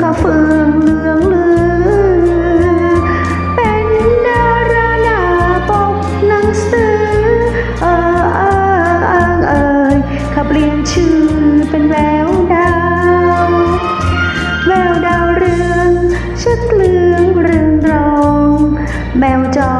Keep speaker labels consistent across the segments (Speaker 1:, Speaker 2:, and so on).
Speaker 1: ข้าเฟืองเหลืองลือ เป็นดาราหน้าปกหนังสือ เออเออเออเออขับเลี่ยนชื่อเป็นแววดาว แววดาวเรืองชุดเหลืองเรืองรอง แมวจอ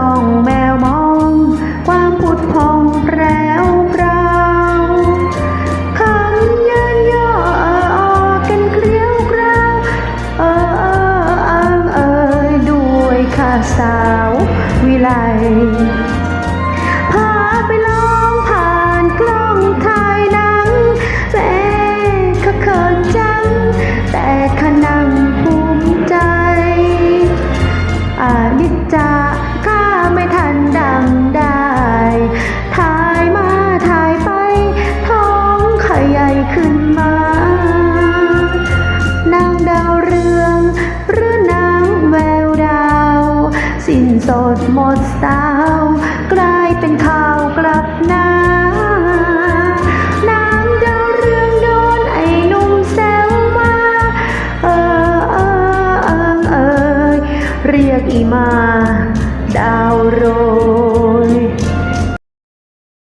Speaker 1: สาววิไลพาไปลองผ่านกล้องถ่ายหนังแม่ขเขินจัง แต่ขนังภูมิใจอานิจจา สิ้นสดหมดสาว กลายเป็นข่าวกลับหน้าน้ำดาวเรืองโดนไอ้นุ่มแซวมา เออเออเออเออเรียกอีมา ดาวโร